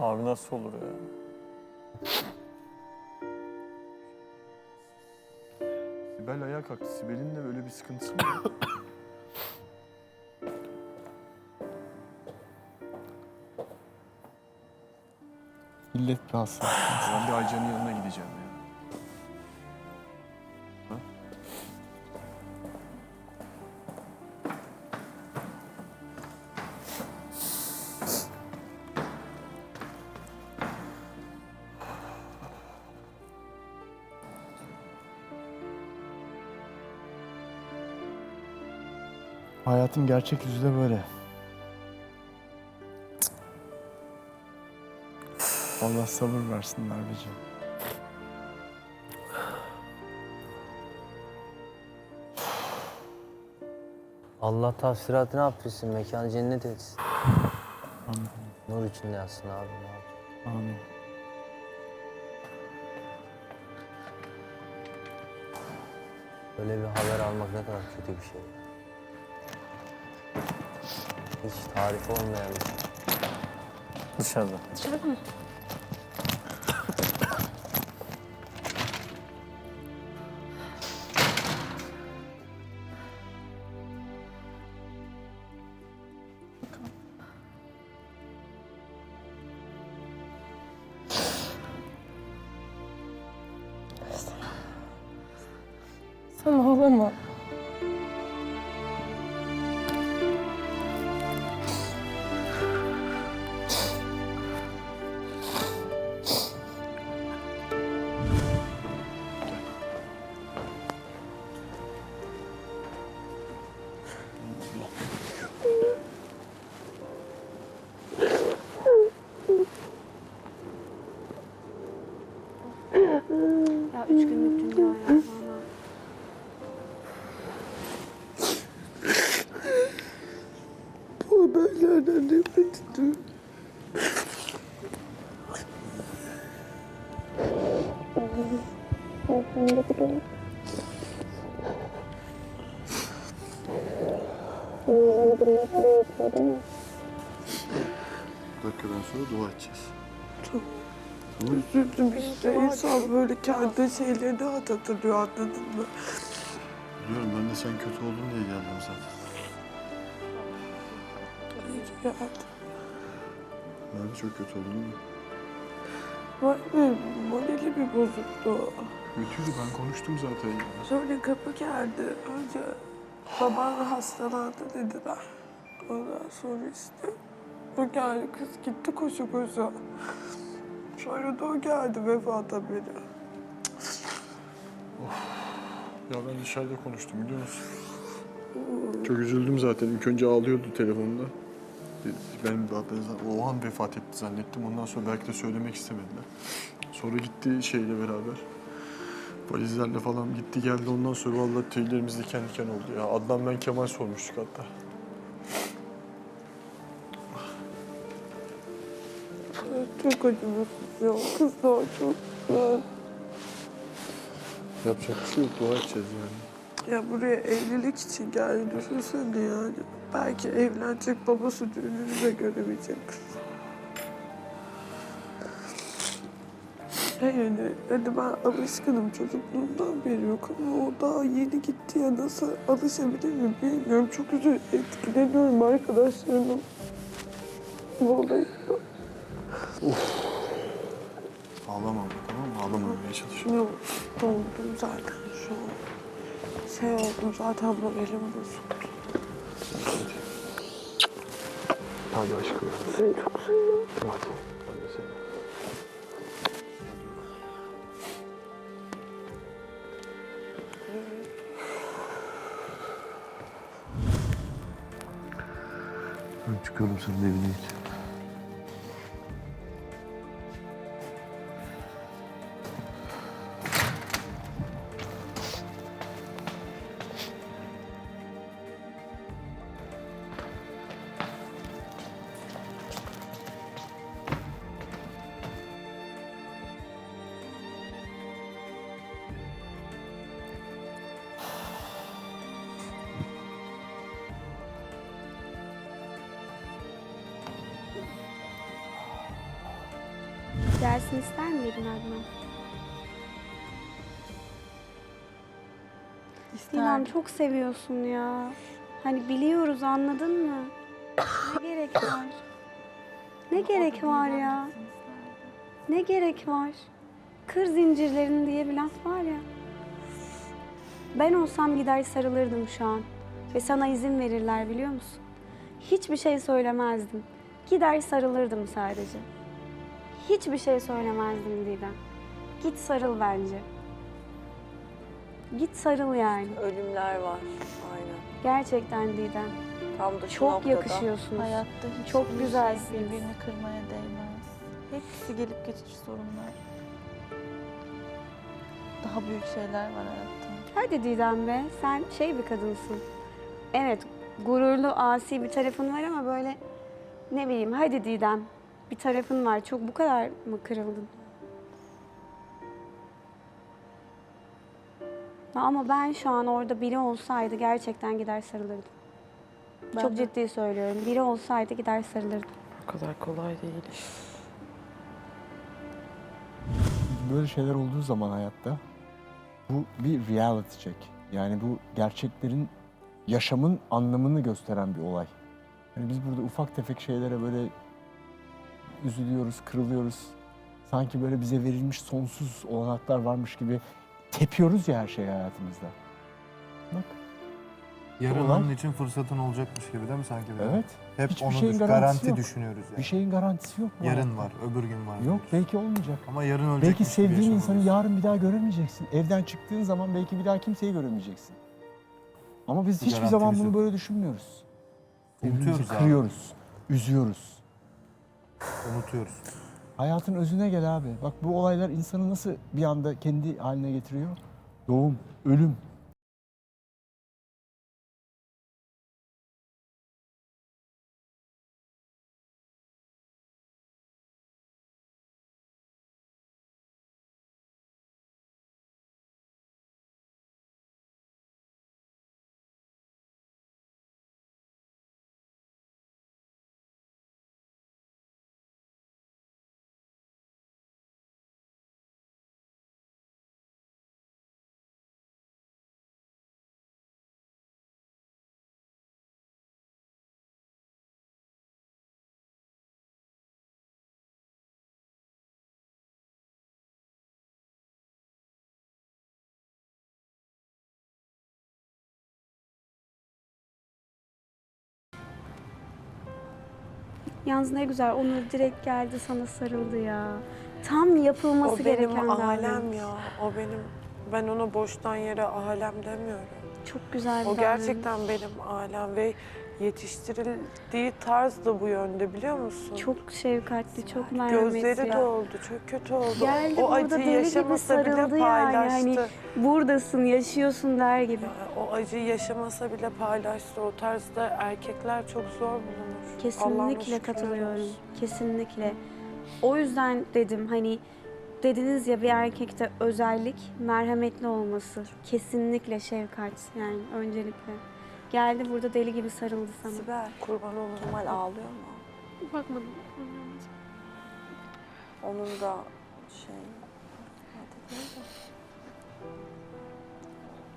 Abi nasıl olur ya? Sibel ayağa kalktı. Sibel'in de böyle bir sıkıntısı mı? var? Millet bir hasta. ben bir Aycan'ın yanına gideceğim ya. Hayatın gerçek yüzü de böyle. Allah sabır versin Merveciğim. Allah tafsiratını affetsin, mekanı cennet etsin. Amin. Nur içinde yatsın abi. Amin. Böyle bir haber almak ne kadar kötü bir şey. Hiç tarifi olmayan bir şey. Dışarıda. Dışarıda mı? Sen ağlama. Bu dakikadan sonra dua edeceğiz. Üzüldüm işte. İnsan böyle kendi şeylerini hatırlıyor anladın mı? Biliyorum ben de sen kötü oldun diye geldim zaten. İyi ki geldin. Merve çok kötü değil mi? Vay morali bir bozuktu. Kötüydü ben konuştum zaten. Sonra kapı geldi. Önce baban hastalandı dediler. Ondan sonra işte o geldi kız gitti koşu koşu. Sonra da o geldi vefat haberi. Ya ben dışarıda konuştum biliyor musun? Çok üzüldüm zaten. İlk önce ağlıyordu telefonda. Ben, ben o an vefat etti zannettim. Ondan sonra belki de söylemek istemediler. Sonra gitti şeyle beraber. Valizlerle falan gitti geldi. Ondan sonra vallahi tüylerimiz diken diken oldu ya. Adnan ben Kemal sormuştuk hatta. Çok acımasız ya. Kız daha çok güzel. Yapacak bir şey yok. Dua edeceğiz yani. Ya buraya evlilik için geldi düşünsene yani. Belki evlenecek babası düğününü de göremeyecek kız. Yani hani ben alışkınım çocukluğumdan beri yok ama o daha yeni gitti ya nasıl alışabilir mi bilmiyorum. Çok üzü etkileniyorum arkadaşlarımın. Vallahi Ağlama ama, tamam mı? Ağlamamaya çalışıyorum. yok doldum zaten şu an. Şey oldum zaten moralim bozuldu. Hadi aşkım. Seni çok seviyorum. Hadi. Çıkıyorum senin evine git. Gelsin ister miydin Adnan? Didem çok seviyorsun ya. Hani biliyoruz anladın mı? Ne gerek var? Ne gerek var ya? Ne gerek var? Kır zincirlerini diye bir laf var ya. Ben olsam gider sarılırdım şu an. Ve sana izin verirler biliyor musun? Hiçbir şey söylemezdim. Gider sarılırdım sadece. Hiçbir şey söylemezdim Didem. Git sarıl bence. Git sarıl yani. Ölümler var. Aynen. Gerçekten Didem. Tam da şu Çok noktada. yakışıyorsunuz. Hayatta hiç Çok şey güzelsiniz. birbirini kırmaya değmez. Hepsi gelip geçici sorunlar. Daha büyük şeyler var hayatta. Hadi Didem be, sen şey bir kadınsın. Evet, gururlu, asi bir tarafın var ama böyle ne bileyim, hadi Didem. Bir tarafın var, çok bu kadar mı kırıldın? Ama ben şu an orada biri olsaydı gerçekten gider sarılırdım. Ben çok de. ciddi söylüyorum. Biri olsaydı gider sarılırdım. O kadar kolay değil. Böyle şeyler olduğu zaman hayatta bu bir reality check. Yani bu gerçeklerin, yaşamın anlamını gösteren bir olay. Yani biz burada ufak tefek şeylere böyle üzülüyoruz, kırılıyoruz. Sanki böyle bize verilmiş sonsuz olanaklar varmış gibi tepiyoruz ya her şeyi hayatımızda. Bak, Yarın onun için fırsatın olacakmış gibi değil mi sanki? biraz? evet. Hep Hiçbir onu şeyin düş- garantisi garanti yok. düşünüyoruz yani. Bir şeyin garantisi yok bu Yarın hayatta. var, öbür gün var. Yok, diyoruz. belki olmayacak. Ama yarın ölecekmiş Belki gibi sevdiğin insanı yaşamalıyız. yarın bir daha göremeyeceksin. Evden çıktığın zaman belki bir daha kimseyi göremeyeceksin. Ama biz hiçbir zaman bunu böyle düşünmüyoruz. Birbirimizi Unutuyoruz abi. kırıyoruz, üzüyoruz. Unutuyoruz. Hayatın özüne gel abi. Bak bu olaylar insanı nasıl bir anda kendi haline getiriyor? Doğum, ölüm. Yalnız ne güzel, Onur direkt geldi sana sarıldı ya. Tam yapılması O gereken benim alem davranış. ya. O benim ben ona boştan yere alem demiyorum. Çok güzel bir O davranış. gerçekten benim alem ve yetiştirildiği tarz da bu yönde biliyor musun? Çok şefkatli, çok merhametli. Gözleri doldu, çok kötü oldu. Geldi o burada acıyı deli gibi yaşamasa bile sarıldı yani. paylaştı. Hani buradasın, yaşıyorsun der gibi. O acıyı yaşamasa bile paylaştı. O tarzda erkekler çok zor bulunur. Allah'ıma Kesinlikle şükürler katılıyorum. olsun. Kesinlikle. O yüzden dedim hani dediniz ya bir erkekte özellik merhametli olması. Kesinlikle şefkat yani öncelikle. Geldi burada deli gibi sarıldı sana. Sibel, Kurban olurum. Kemal ağlıyor mu? Bakmadım. Onun da şey... hadi.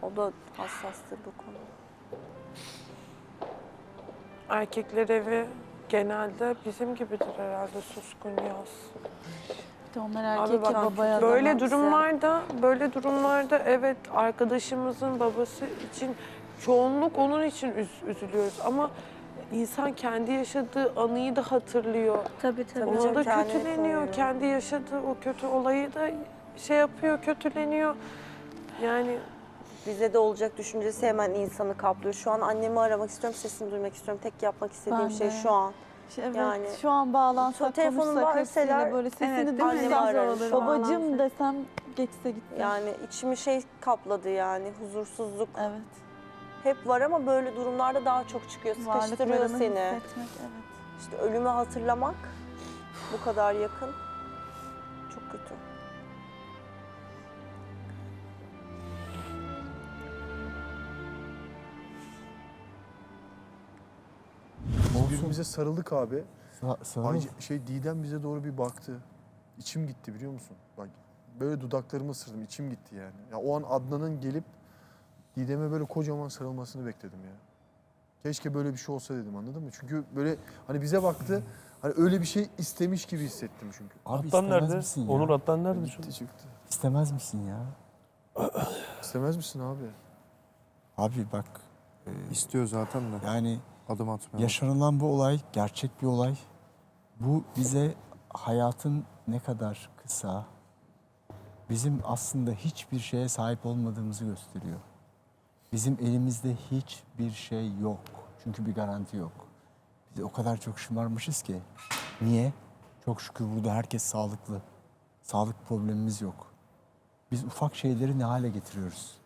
O da hassastır bu konu. Erkekler evi genelde bizim gibidir herhalde suskun yaz. De onlar Abi erkek bak, ya babaya böyle durumlarda böyle durumlarda evet arkadaşımızın babası için çoğunluk onun için üz- üzülüyoruz ama insan kendi yaşadığı anıyı da hatırlıyor. Tabii tabii. Ona da kötüleniyor. koruyor. Kendi yaşadığı o kötü olayı da şey yapıyor, kötüleniyor. Yani Bize de olacak düşüncesi hemen insanı kaplıyor. Şu an annemi aramak istiyorum, sesini duymak istiyorum. Tek yapmak istediğim Ben şey de. şu an. Şey, Evet, Yani- şu an bağlansak, Telefonum konuşsak hepsiyle böyle sesini evet, duysam annemi ararım. Bağlansak. Babacım desem geçse gitti. Yani içimi şey kapladı yani huzursuzluk. Evet. Hep var ama böyle durumlarda daha çok çıkıyor. Sıkıştırıyor Varlıklarını seni. hissetmek, evet. İşte ölümü hatırlamak bu kadar yakın. Çok kötü. Biz birbirimize sarıldık abi. Sa-. Ay, şey Didem bize doğru bir baktı. içim gitti biliyor musun? Bak böyle dudaklarımı ısırdım içim gitti yani. Ya o an Adnan'ın gelip Didem'e böyle kocaman sarılmasını bekledim ya. Keşke böyle bir şey olsa dedim anladın mı? Çünkü böyle hani bize baktı hani öyle bir şey istemiş gibi hissettim çünkü. Abi istemez nerede? misin ya? Onur Atlan nerede? Gitti çıktı. İstemez misin ya? İstemez misin abi? Abi bak e, İstiyor zaten de. yani Adım atmıyor. yaşanılan bu olay gerçek bir olay. Bu bize hayatın ne kadar kısa, bizim aslında hiçbir şeye sahip olmadığımızı gösteriyor. Bizim elimizde hiçbir şey yok. Çünkü bir garanti yok. Biz o kadar çok şımarmışız ki. Niye? Çok şükür burada herkes sağlıklı. Sağlık problemimiz yok. Biz ufak şeyleri ne hale getiriyoruz?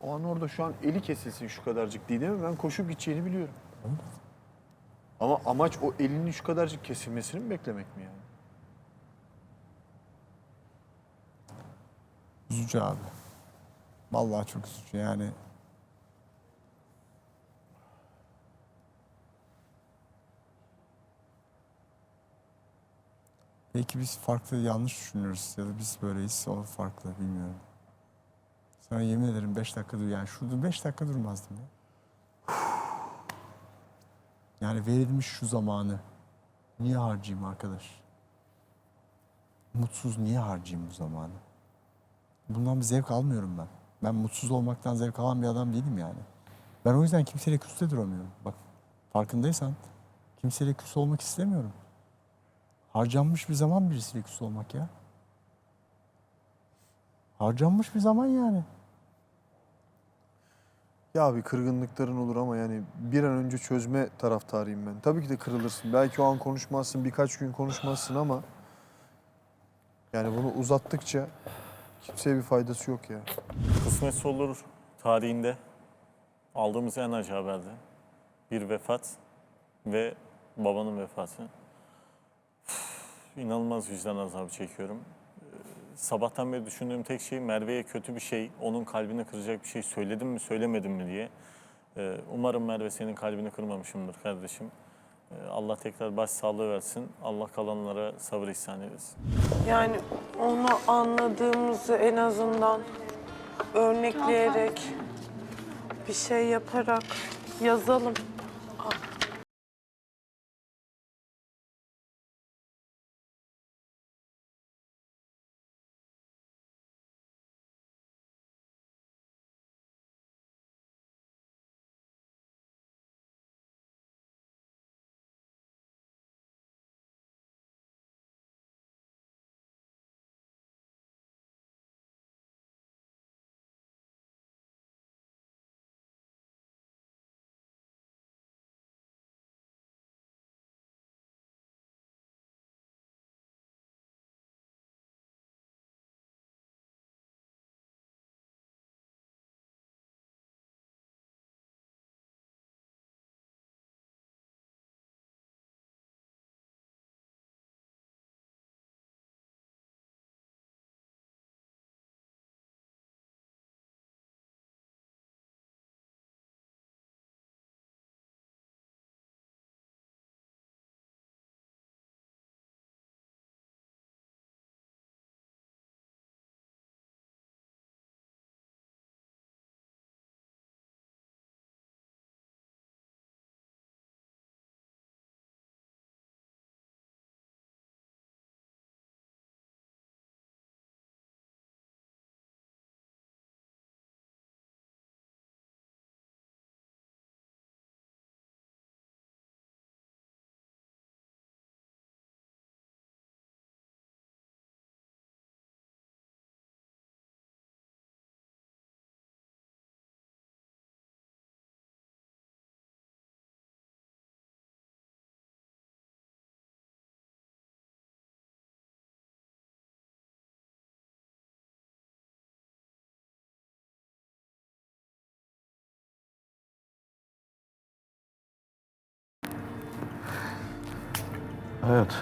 O an orada şu an eli kesilsin şu kadarcık Didem'e ben koşup gideceğini biliyorum. Ama amaç o elinin şu kadarcık kesilmesini mi beklemek mi yani? Üzücü abi. Vallahi çok üzücü yani. Belki biz farklı yanlış düşünüyoruz ya da biz böyleyiz o farklı bilmiyorum. Sana yemin ederim beş dakika dur yani şurada beş dakika durmazdım ya. Yani verilmiş şu zamanı niye harcayayım arkadaş? Mutsuz niye harcayayım bu zamanı? Bundan bir zevk almıyorum ben. Ben mutsuz olmaktan zevk alan bir adam değilim yani. Ben o yüzden kimseyle küste duramıyorum. Bak farkındaysan kimseyle küs olmak istemiyorum. Harcanmış bir zaman birisiyle küs olmak ya. Harcanmış bir zaman yani. Ya bir kırgınlıkların olur ama yani bir an önce çözme taraftarıyım ben. Tabii ki de kırılırsın. Belki o an konuşmazsın, birkaç gün konuşmazsın ama yani bunu uzattıkça kimseye bir faydası yok ya. Kısmetse olur tarihinde aldığımız en acı haberde bir vefat ve babanın vefatı. İnanılmaz vicdan azabı çekiyorum. Ee, Sabahtan beri düşündüğüm tek şey Merve'ye kötü bir şey, onun kalbini kıracak bir şey söyledim mi söylemedim mi diye. Ee, Umarım Merve senin kalbini kırmamışımdır kardeşim. Ee, Allah tekrar baş sağlığı versin. Allah kalanlara sabır ihsan eylesin. Yani onu anladığımızı en azından örnekleyerek bir şey yaparak yazalım. Evet.